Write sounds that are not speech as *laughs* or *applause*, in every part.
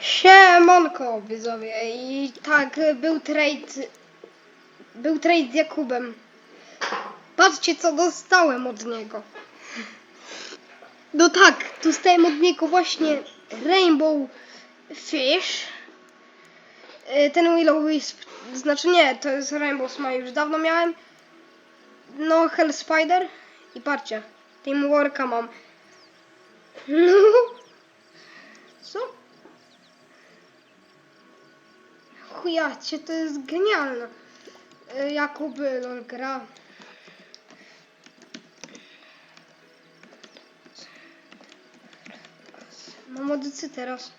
Siemonko, widzowie. I tak, był trade. Był trade z Jakubem. Patrzcie, co dostałem od niego. No tak, dostałem od niego właśnie Rainbow Fish. Y, Ten Willow Wisp, znaczy nie, to jest Rainbow Smile, już dawno miałem. No, Hell Spider. I patrzcie, Teamworka mam. *laughs* No. Co? Chujacie, to jest genialne. Y, Jakub lol gra. Mam odycy teraz.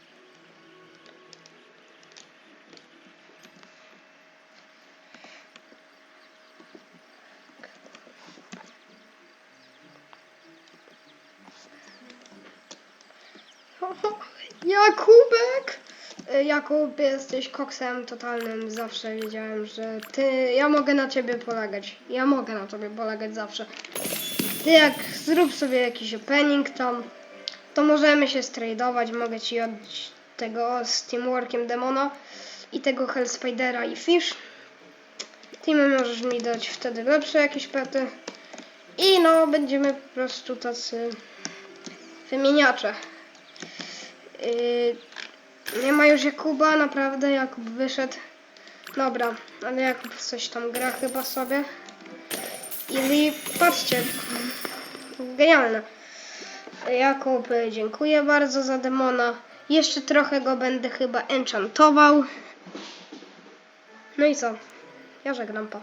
*laughs* Jakubek! Y, Jakub, jesteś koksem totalnym. Zawsze wiedziałem, że ty. Ja mogę na ciebie polegać. Ja mogę na tobie polegać zawsze. Ty jak zrób sobie jakiś opening tam, to możemy się stradować. Mogę ci oddać tego z Teamworkiem Demona i tego Hellspidera i Fish. Ty możesz mi dać wtedy lepsze jakieś pety. I no, będziemy po prostu tacy wymieniacze. Yy, nie ma już Jakuba, naprawdę Jakub wyszedł. Dobra, ale Jakub coś tam gra chyba sobie. I patrzcie, genialne. Jakub, dziękuję bardzo za demona. Jeszcze trochę go będę chyba enchantował. No i co? Ja żegnam pa.